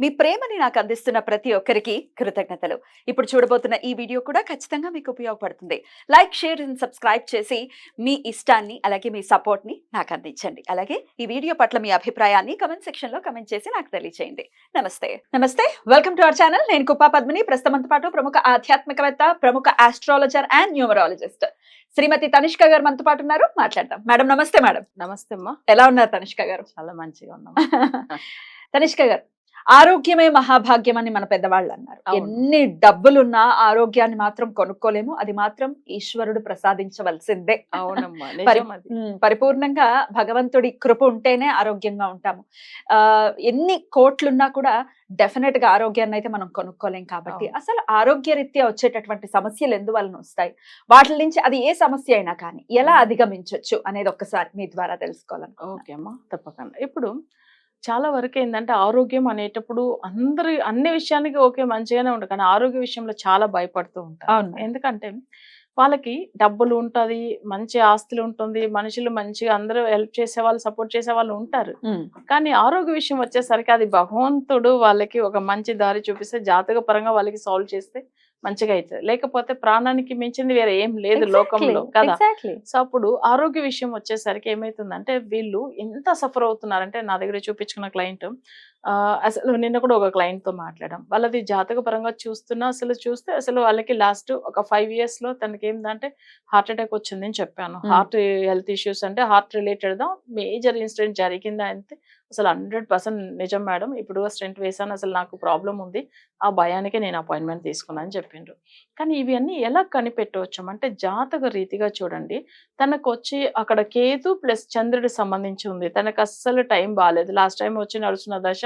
మీ ప్రేమని నాకు అందిస్తున్న ప్రతి ఒక్కరికి కృతజ్ఞతలు. ఇప్పుడు చూడబోతున్న ఈ వీడియో కూడా ఖచ్చితంగా మీకు ఉపయోగపడుతుంది. లైక్ షేర్ అండ్ సబ్స్క్రైబ్ చేసి మీ ఇష్టాన్ని అలాగే మీ సపోర్ట్ని నాకు అందించండి. అలాగే ఈ వీడియో పట్ల మీ అభిప్రాయాన్ని కమెంట్ సెక్షన్లో కమెంట్ చేసి నాకు తెలియజేయండి నమస్తే. నమస్తే. వెల్కమ్ టు అవర్ ఛానల్ నేను కుప్ప పద్మిని. ప్రస్తుతంతో పాటు ప్రముఖ ఆధ్యాత్మికవేత్త ప్రముఖ astrologer and numerologist Srimathi Tanishka garu మనతో పాటు ఉన్నారు. మాట్లాడదాం. మేడం నమస్తే మేడం నమస్తే అమ్మా. ఎలా ఉన్నారు తనిష్క గారు? చాలా మంచిగా ఉన్నాం. తనిష్క గారు ఆరోగ్యమే మహాభాగ్యం అని మన పెద్దవాళ్ళు అన్నారు. ఎన్ని డబ్బులున్నా ఆరోగ్యాన్ని మాత్రం కొనుక్కోలేము. అది మాత్రం ఈశ్వరుడు ప్రసాదించవలసిందే. పరిపూర్ణంగా భగవంతుడి కృప ఉంటేనే ఆరోగ్యంగా ఉంటాము. ఆ ఎన్ని కోట్లున్నా కూడా డెఫినెట్గా ఆరోగ్యాన్ని అయితే మనం కొనుక్కోలేం కాబట్టి. అసలు ఆరోగ్యరీత్యా వచ్చేటటువంటి సమస్యలు ఎందువలన వస్తాయి? వాటి నుంచి అది ఏ సమస్య అయినా కానీ ఎలా. అధిగమించవచ్చు అనేది ఒక్కసారి మీ ద్వారా తెలుసుకోవాలనుకుంటున్నాను. ఓకే అమ్మా తప్పకుండా. ఇప్పుడు చాలా వరకు ఏంటంటే ఆరోగ్యం అనేటప్పుడు అందరి అన్ని విషయానికి ఓకే మంచిగానే ఉంటుంది కానీ ఆరోగ్య విషయంలో చాలా భయపడుతూ ఉంటారు. ఎందుకంటే వాళ్ళకి డబ్బులు ఉంటది మంచి ఆస్తులు ఉంటుంది మనుషులు మంచిగా అందరూ హెల్ప్ చేసే వాళ్ళు సపోర్ట్ చేసే వాళ్ళు ఉంటారు. కానీ ఆరోగ్య విషయం వచ్చేసరికి అది భగవంతుడు వాళ్ళకి ఒక మంచి దారి చూపిస్తే జాతక పరంగా వాళ్ళకి సాల్వ్ చేస్తే మంచిగా అవుతుంది లేకపోతే ప్రాణానికి మించింది వేరే ఏం లేదు లోకంలో కదా. సో అప్పుడు ఆరోగ్య విషయం వచ్చేసరికి ఏమైతుందంటే వీళ్ళు ఎంత సఫర్ అవుతున్నారంటే నా దగ్గర చూపించుకున్న క్లయింట్ అసలు నిన్న కూడా ఒక client తో మాట్లాడాం. వాళ్ళది జాతక పరంగా చూస్తున్నా అసలు చూస్తే అసలు వాళ్ళకి లాస్ట్ ఒక ఫైవ్ ఇయర్స్లో తనకి ఏంటంటే హార్ట్ అటాక్ వచ్చింది అని చెప్పాను. హార్ట్ హెల్త్ ఇష్యూస్ అంటే హార్ట్ రిలేటెడ్ దా మేజర్ ఇన్సిడెంట్ జరిగిందా అంటే అసలు హండ్రెడ్ పర్సెంట్ నిజం మేడం. ఇప్పుడు స్టెంట్ వేసాను అసలు నాకు ప్రాబ్లం ఉంది. ఆ భయానికే నేను అపాయింట్మెంట్ తీసుకున్నాను అని చెప్పిండ్రు. కానీ ఇవన్నీ ఎలా కనిపెట్టవచ్చు అంటే జాతక రీతిగా చూడండి. తనకు వచ్చి అక్కడ కేతు ప్లస్ చంద్రుడి సంబంధించి ఉంది. తనకు అస్సలు టైం బాగాలేదు లాస్ట్ టైం వచ్చి నడుస్తున్న దశ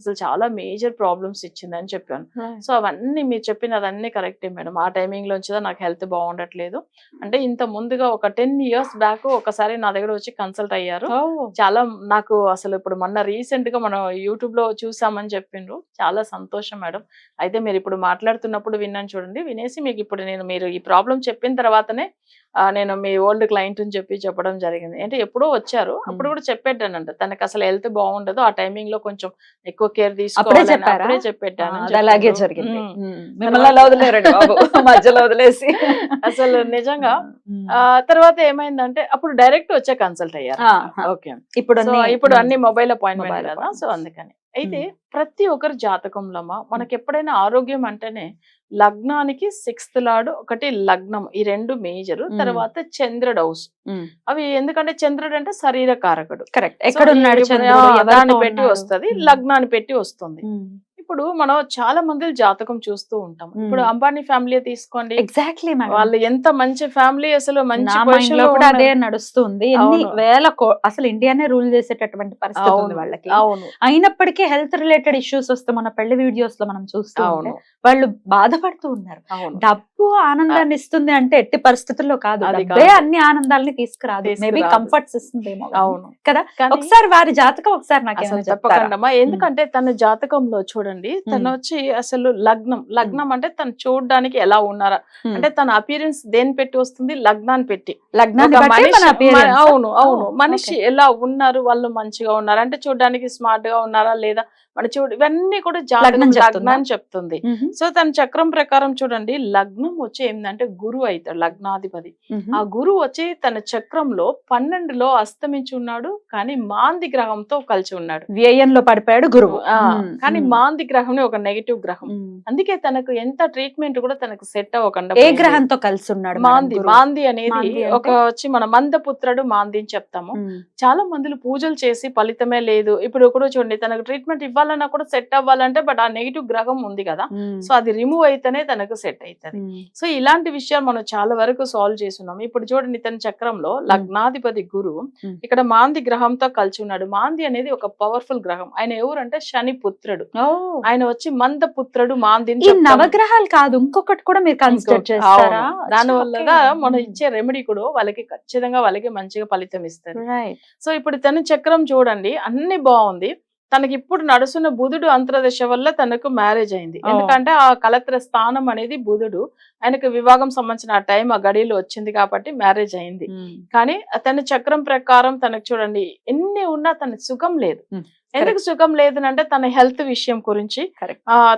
అసలు చాలా మేజర్ ప్రాబ్లమ్స్ ఇచ్చింది అని చెప్పాను సో అవన్నీ మీరు చెప్పినదన్నీ కరెక్టే మేడం. ఆ టైమింగ్ లోంచి నాకు హెల్త్ బాగుండట్లేదు. అంటే ఇంత ముందుగా ఒక టెన్ ఇయర్స్ బ్యాక్ ఒకసారి నా దగ్గర వచ్చి కన్సల్ట్ అయ్యారు. చాలా నాకు అసలు ఇప్పుడు మొన్న రీసెంట్గా మనం యూట్యూబ్లో చూసామని చెప్పిండ్రు చాలా సంతోషం మేడం. అయితే మీరు ఇప్పుడు మాట్లాడుతున్నప్పుడు విన్నాను చూడండి. వినేసి మీకు ఇప్పుడు నేను మీరు ఈ ప్రాబ్లం చెప్పిన తర్వాతనే నేను మీ ఓల్డ్ క్లయింట్ అని చెప్పి చెప్పడం జరిగింది. అంటే ఎప్పుడో వచ్చారు. అప్పుడు కూడా చెప్పేటానంట. తనకి అసలు హెల్త్ బాగుండదు. ఆ టైమింగ్లో కొంచెం ఎక్కువ కేర్ తీసుకోవాలి? అప్పుడే అది అలాగే జరిగింది. మిమ్మల్ని అలా వదిలేరండి మధ్యలో వదిలేసి. అసలు నిజంగా తర్వాత ఏమైందంటే అప్పుడు డైరెక్ట్ వచ్చే కన్సల్ట్ అయ్యారు. ఓకే. ఇప్పుడు ఇప్పుడు. అన్ని మొబైల్ అపాయింట్మెంట్ కదా సో. అందుకని. అయితే ప్రతి ఒక్కరి జాతకంలో మనకి ఎప్పుడైనా ఆరోగ్యం అంటేనే లగ్నానికి సిక్స్త్ లాడు ఒకటి లగ్నం ఈ రెండు మేజర్. తర్వాత చంద్రుడు హౌస్. అవి ఎందుకంటే చంద్రుడు అంటే శరీర కారకుడు కరెక్ట్ ఎక్కడ ఉన్నాడు దాన్ని పెట్టి? వస్తది. లగ్నాన్ని పెట్టి వస్తుంది. ఇప్పుడు మనం చాలా మంది జాతకం చూస్తూ ఉంటాం. ఇప్పుడు. అంబానీ ఫ్యామిలీ తీసుకోండి. ఎగ్జాక్ట్లీ వాళ్ళు ఎంత మంచి ఫ్యామిలీ అసలు మంచి లో కూడా అదే నడుస్తుంది. ఎన్ని. వేల కో- అసలు ఇండియానే రూల్ చేసేటటువంటి పరిస్థితి ఉంది వాళ్ళకి. అవును. అయినప్పటికీ హెల్త్ రిలేటెడ్ ఇష్యూస్ వస్తే మన పెళ్ళి వీడియోస్లో మనం చూస్తూ వాళ్ళు బాధపడుతూ ఉన్నారు. డబ్బు ఆనందాన్ని ఇస్తుంది అంటే ఎట్టి పరిస్థితుల్లో కాదు అది. అన్ని ఆనందాలని తీసుకురాదు మేబీ. కంఫర్ట్స్ ఇస్తుందేమో. అవును కదా ఒకసారి వారి జాతకం ఒకసారి నాకు తప్పకుండా. ఎందుకంటే తన జాతకంలో చూడండి తను. వచ్చి అసలు లగ్నం లగ్నం అంటే తను చూడడానికి ఎలా ఉన్నారా. అంటే తన అపియరెన్స్ దేని పెట్టి వస్తుంది లగ్నాన్ని పెట్టి లగ్నాన్ని. అవును అవును మనిషి ఎలా ఉన్నారు వాళ్ళు మంచిగా ఉన్నారు అంటే చూడడానికి స్మార్ట్గా ఉన్నారా లేదా మన చూడు ఇవన్నీ కూడా జాతకం లగ్నం చెప్తుందా? సో తన చక్రం ప్రకారం చూడండి లగ్నం వచ్చి ఏంటంటే గురువు అవుతాడు లగ్నాధిపతి. ఆ గురువు వచ్చి తన చక్రంలో పన్నెండులో అస్తమించి ఉన్నాడు కానీ మాంది గ్రహంతో కలిసి ఉన్నాడు వ్యయంలో పడిపోయాడు గురువు. కానీ. మాంది గ్రహం ఒక నెగిటివ్ గ్రహం. అందుకే తనకు ఎంత ట్రీట్మెంట్ కూడా తనకు సెట్ అవ్వకుండా ఏ. గ్రహంతో కలిసి ఉన్నాడు మాంది? మాంది అనేది ఒక? వచ్చి మన మందపుత్రుడు మాంది అని చెప్తాము. చాలా మందులు పూజలు చేసి ఫలితమే లేదు ఇప్పుడు కూడా చూడండి తనకు ట్రీట్మెంట్ ఇవ్వాలన్నా కూడా సెట్ అవ్వాలంటే బట్ ఆ నెగిటివ్ గ్రహం ఉంది కదా. సో అది రిమూవ్ అయితేనే తనకు సెట్ అవుతుంది. సో ఇలాంటి విషయాలు మనం చాలా వరకు సాల్వ్ చేస్తున్నాం ఇప్పుడు చూడండి తన చక్రంలో లగ్నాధిపతి Hmm. ఇక్కడ మాంది గ్రహంతో కలిసి ఉన్నాడు మాంది అనేది ఒక పవర్ఫుల్ గ్రహం ఆయన ఎవరంటే శని పుత్రుడు. ఆయన వచ్చి మంద పుత్రుడు మాంది. నవగ్రహాలు కాదు ఇంకొకటి కూడా మీరు కన్సిడర్. చేస్తారా. దాని వల్ల మనం. ఇచ్చే రెమెడీ కూడా వాళ్ళకి ఖచ్చితంగా వాళ్ళకి మంచిగా ఫలితం ఇస్తారు. సో ఇప్పుడు తన చక్రం చూడండి అన్ని బాగుంది తనకి ఇప్పుడు నడుస్తున్న బుధుడు అంతర్దశ వల్ల తనకు మ్యారేజ్ అయింది. ఎందుకంటే ఆ కలత్ర స్థానం అనేది బుధుడు. ఆయనకు వివాహం సంబంధించిన ఆ టైం ఆ గడిలో వచ్చింది కాబట్టి మ్యారేజ్ అయింది. కానీ తన చక్రం ప్రకారం తనకు చూడండి ఎన్ని ఉన్నా తన సుఖం లేదు. ఎందుకు సుఖం లేదు అంటే తన హెల్త్ విషయం గురించి.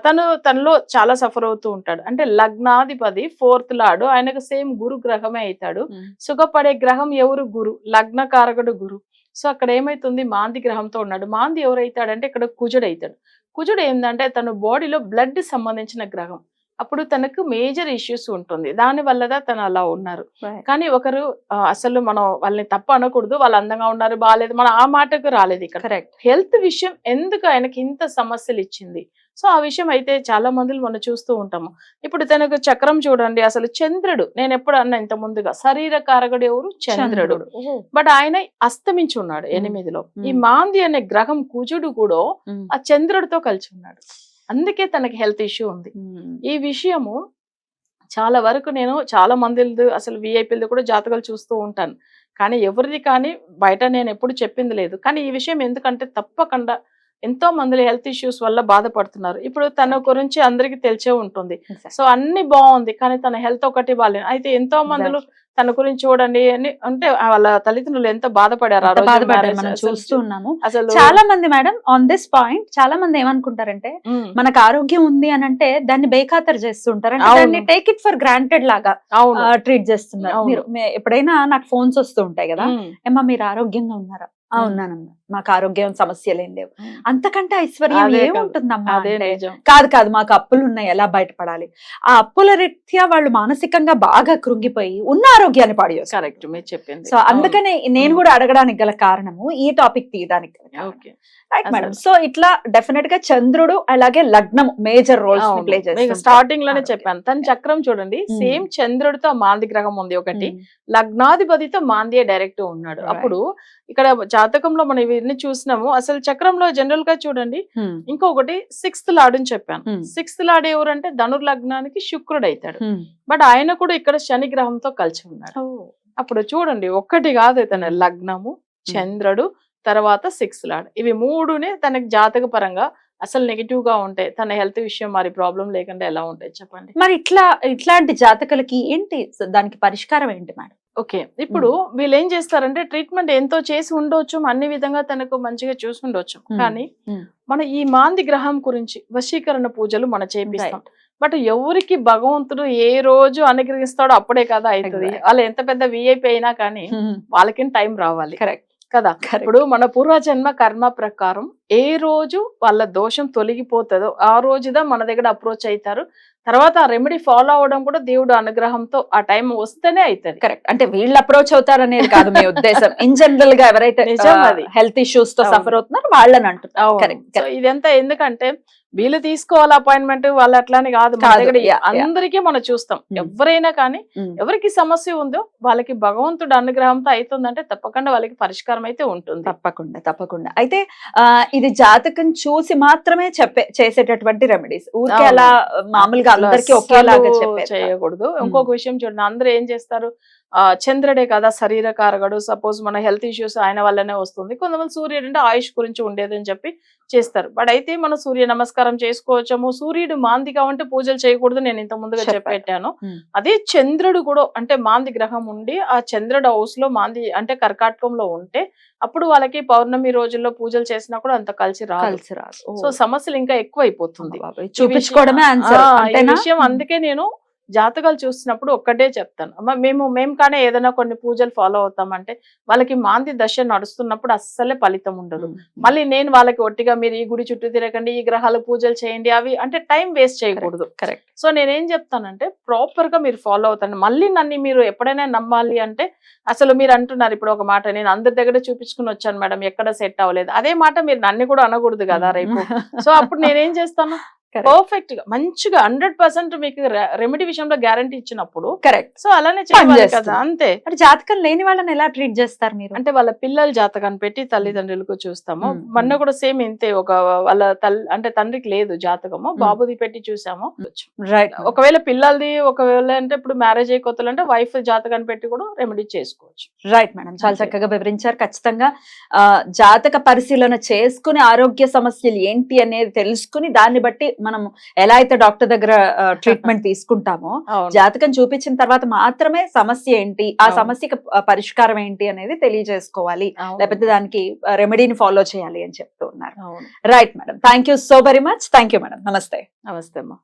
తను తనలో చాలా సఫర్ అవుతూ ఉంటాడు. అంటే లగ్నాధిపతి ఫోర్త్ లాడు ఆయనకు సేమ్ గురు గ్రహమే అవుతాడు. సుఖపడే గ్రహం ఎవరు? గురు. లగ్న కారకుడు గురు. సో అక్కడ ఏమైతుంది? మాంది గ్రహంతో ఉన్నాడు. మాంది ఎవరైతాడంటే ఇక్కడ కుజుడు అవుతాడు కుజుడు ఏంటంటే తన బాడీలో బ్లడ్ సంబంధించిన గ్రహం. అప్పుడు తనకు మేజర్ ఇష్యూస్ ఉంటుంది. దాని వల్లదా తను అలా ఉన్నారు. కానీ ఒకరు అసలు మనం వాళ్ళని తప్ప అనకూడదు. వాళ్ళు అందంగా ఉన్నారు బాగాలేదు మనం ఆ మాటకు రాలేదు ఇక్కడ. కరెక్ట్ హెల్త్ విషయం ఎందుకు ఆయనకి ఇంత సమస్యలు ఇచ్చింది సో ఆ విషయం అయితే చాలా మందిని మనం చూస్తూ ఉంటాము. ఇప్పుడు తనకు చక్రం చూడండి అసలు చంద్రుడు నేను ఎప్పుడు అన్నా ఇంత ముందుగా శరీర కారకుడు ఎవరు? చంద్రుడు. బట్ ఆయన అస్తమించి ఉన్నాడు. ఎనిమిదిలో. ఈ. మాంది అనే గ్రహం కుజుడు కూడా ఆ చంద్రుడితో కలిసి ఉన్నాడు. అందుకే తనకి హెల్త్ ఇష్యూ ఉంది. ఈ విషయము చాలా వరకు నేను చాలా మందిది అసలు విఐపీలది కూడా జాతకాలు చూస్తూ ఉంటాను. కానీ ఎవరిది కానీ బయట నేను ఎప్పుడు చెప్పింది లేదు. కానీ ఈ విషయం ఎందుకంటే తప్పకుండా ఎంతో మంది హెల్త్ ఇష్యూస్ వల్ల బాధపడుతున్నారు. ఇప్పుడు తన గురించి అందరికీ తెలిసే ఉంటుంది. సో అన్ని బాగుంది. కానీ తన హెల్త్ ఒకటి బాగాలేదు అయితే ఎంతో మందిలో తన గురించి చూడండి. అని అంటే వాళ్ళ తల్లిదండ్రులు ఎంత బాధపడారు అసలు చూస్తూ ఉన్నాము. అసలు చాలా మంది మేడం ఆన్ దిస్ పాయింట్ చాలా మంది ఏమనుకుంటారంటే మనకు ఆరోగ్యం ఉంది అని అంటే దాన్ని బేఖాతరు చేస్తుంటారు. అంటే. దాన్ని టేక్ ఇట్ ఫర్ గ్రాంటెడ్ లాగా ట్రీట్ చేస్తున్నారు. మీరు ఎప్పుడైనా నాకు ఫోన్స్ వస్తూ ఉంటాయి కదా ఏమ్మా మీరు ఆరోగ్యంగా ఉన్నారా. ఉన్నానమ్మా మాకు ఆరోగ్యం సమస్యలు లేవు. అంతకంటే ఐశ్వర్యం. ఏముంటుందమ్మా కాదు కాదు మాకు అప్పులు ఉన్నాయి ఎలా బయటపడాలి? ఆ అప్పుల రీత్యా వాళ్ళు మానసికంగా బాగా కృంగిపోయి ఉన్న ఆరోగ్యాన్ని పాడు చేస్తారు కరెక్ట్ మీరు చెప్పింది. సో అందుకనే నేను. కూడా అడగడానికి గల కారణము ఈ టాపిక్ తీయడానికి రైట్ మేడం. సో ఇట్లా డెఫినెట్గా చంద్రుడు అలాగే లగ్నం మేజర్ రోల్స్ ప్లే మీకు స్టార్టింగ్లోనే. చెప్పాను. తన చక్రం చూడండి. ఉమ్. సేమ్ చంద్రుడితో మాంది గ్రహం ఉంది ఒకటి. లగ్నాధిపతితో మాందియే డైరెక్ట్ ఉన్నాడు. అప్పుడు ఇక్కడ జాతకంలో మనం ఇవన్నీ చూసినాము. అసలు చక్రంలో జనరల్గా చూడండి ఇంకొకటి సిక్స్త్ లాడ్ అని చెప్పాను. సిక్స్త్ లాడ్ ఎవరంటే ధనుర్ లగ్నానికి శుక్రుడు అవుతాడు బట్ ఆయన కూడా ఇక్కడ శని గ్రహంతో కలిసి ఉన్నాడు. అప్పుడు చూడండి ఒక్కటి కాదు తన లగ్నము చంద్రుడు తర్వాత సిక్స్త్ లాడ్ ఇవి మూడునే తనకి జాతక పరంగా అసలు నెగిటివ్గా ఉంటాయి తన హెల్త్ విషయం మరి ప్రాబ్లం లేకుండా ఎలా ఉంటాయి చెప్పండి? మరి ఇట్లా ఇట్లాంటి జాతకులకి ఏంటి దానికి పరిష్కారం ఏంటి మేడం? ఓకే. ఇప్పుడు వీళ్ళు ఏం చేస్తారంటే ట్రీట్మెంట్ ఎంతో చేసి ఉండొచ్చు అన్ని విధంగా తనకు మంచిగా చూసి ఉండొచ్చు. కానీ. మన ఈ మాంది గ్రహం గురించి వశీకరణ పూజలు మనం చేపిస్తాం. బట్ ఎవరికి భగవంతుడు ఏ రోజు అనుగ్రహిస్తాడో అప్పుడే కదా అవుతుంది. వాళ్ళు ఎంత పెద్ద విఐపి అయినా కానీ వాళ్ళకి టైం రావాలి. కరెక్ట్. కదా? ఇప్పుడు మన పూర్వజన్మ కర్మ ప్రకారం ఏ రోజు వాళ్ళ దోషం తొలగిపోతుందో ఆ రోజుదా మన దగ్గర అప్రోచ్ అవుతారు తర్వాత ఆ రెమెడీ ఫాలో అవడం కూడా దేవుడు అనుగ్రహంతో ఆ టైం వస్తేనే అవుతుంది కరెక్ట్ అంటే వీళ్ళు అప్రోచ్ అవుతారు అనేది కాదు మీ ఉద్దేశం ఇన్ జనరల్గా ఎవరైతే. హెల్త్ ఇష్యూస్తో. సఫర్ అవుతున్నారో వాళ్ళని అంటున్నారు ఇదంతా ఎందుకంటే వీళ్ళు తీసుకోవాలి అపాయింట్మెంట్ వాళ్ళు అట్లానే కాదు. అందరికీ మనం చూస్తాం Hmm. ఎవరైనా కానీ Hmm. ఎవరికి సమస్య ఉందో వాళ్ళకి భగవంతుడు అనుగ్రహంతో అవుతుందంటే తప్పకుండా వాళ్ళకి పరిష్కారం అయితే ఉంటుంది తప్పకుండా తప్పకుండా అయితే ఇది జాతకం చూసి మాత్రమే చెప్పే చేసేటటువంటి రెమెడీస్ ఊరికే. అలా మామూలుగా అందరికి ఒకేలాగా చేయకూడదు. ఇంకొక విషయం చూడండి. అందరూ ఏం చేస్తారు? చంద్రుడే కదా శరీర కారకుడు సపోజ్ మన హెల్త్ ఇష్యూస్ ఆయన వల్లనే వస్తుంది. కొంతమంది సూర్యుడు అంటే ఆయుష్ గురించి ఉండేది అని చెప్పి చేస్తారు. బట్ అయితే మనం సూర్య నమస్కారం చేసుకోవచ్చము. సూర్యుడు మాందిగా ఉంటే పూజలు చేయకూడదు నేను ఇంత ముందుగా. చెప్పెట్టాను. అదే చంద్రుడు కూడా అంటే మాంది గ్రహం ఉండి ఆ చంద్రుడు హౌస్లో మాంది అంటే కర్కాటకంలో ఉంటే అప్పుడు వాళ్ళకి పౌర్ణమి రోజుల్లో పూజలు చేసినా కూడా అంత కలిసి రాదు. సో సమస్యలు ఇంకా ఎక్కువ అయిపోతుంది చూపించుకోవడమే విషయం అందుకే నేను జాతకాలు చూసినప్పుడు ఒక్కటే చెప్తాను. అమ్మ మేము మేము కానీ ఏదైనా కొన్ని పూజలు ఫాలో అవుతామంటే వాళ్ళకి మాంది దశ నడుస్తున్నప్పుడు అస్సలే ఫలితం ఉండదు. మళ్ళీ నేను వాళ్ళకి ఒట్టిగా మీరు ఈ గుడి చుట్టూ తిరగండి ఈ గ్రహాలు పూజలు చేయండి అవి అంటే టైం వేస్ట్ చేయకూడదు. కరెక్ట్ సో నేనేం చెప్తానంటే ప్రాపర్గా మీరు ఫాలో అవుతాను. మళ్ళీ నన్ను మీరు ఎప్పుడైనా నమ్మాలి అంటే అసలు మీరు అంటున్నారు ఇప్పుడు ఒక మాట నేను అందరి దగ్గర చూపించుకుని వచ్చాను మేడం ఎక్కడ సెట్ అవ్వలేదు. అదే మాట మీరు నన్ను కూడా అనకూడదు కదా రేపు. సో అప్పుడు నేనేం చేస్తాను. పర్ఫెక్ట్గా మంచిగా హండ్రెడ్ పర్సెంట్ మీకు రెమెడీ విషయంలో గ్యారంటీ ఇచ్చినప్పుడు. కరెక్ట్ సో అలానే చేయాలి చేస్తుంది. కదా అంతే. జాతకం లేని వాళ్ళని ఎలా ట్రీట్ చేస్తారు మీరు? అంటే వాళ్ళ పిల్లల జాతకాన్ని పెట్టి తల్లిదండ్రులకు చూస్తాము. మ్మ్. మొన్న కూడా సేమ్ ఇంతే ఒక వాళ్ళ తల్లి అంటే తండ్రికి లేదు జాతకము. బాబుది పెట్టి చూసాము. రైట్ ఒకవేళ పిల్లలది ఒకవేళ అంటే ఇప్పుడు మ్యారేజ్ అయ్యి కొత్తలు అంటే వైఫ్ జాతకాన్ని పెట్టి కూడా రెమెడీ చేసుకోవచ్చు. రైట్ మేడం చాలా. చక్కగా వివరించారు. ఖచ్చితంగా జాతక పరిశీలన చేసుకుని ఆరోగ్య సమస్యలు ఏంటి అనేది తెలుసుకుని దాన్ని బట్టి మనం ఎలా అయితే డాక్టర్ దగ్గర ట్రీట్మెంట్ తీసుకుంటామో జాతకం చూపించిన తర్వాత మాత్రమే సమస్య ఏంటి ఆ. సమస్యకి పరిష్కారం ఏంటి అనేది తెలియజేసుకోవాలి. లేకపోతే దానికి రెమెడీని ఫాలో చేయాలి అని చెప్తూ ఉన్నారు. Right madam thank you so very much thank you madam నమస్తే నమస్తే అమ్మా.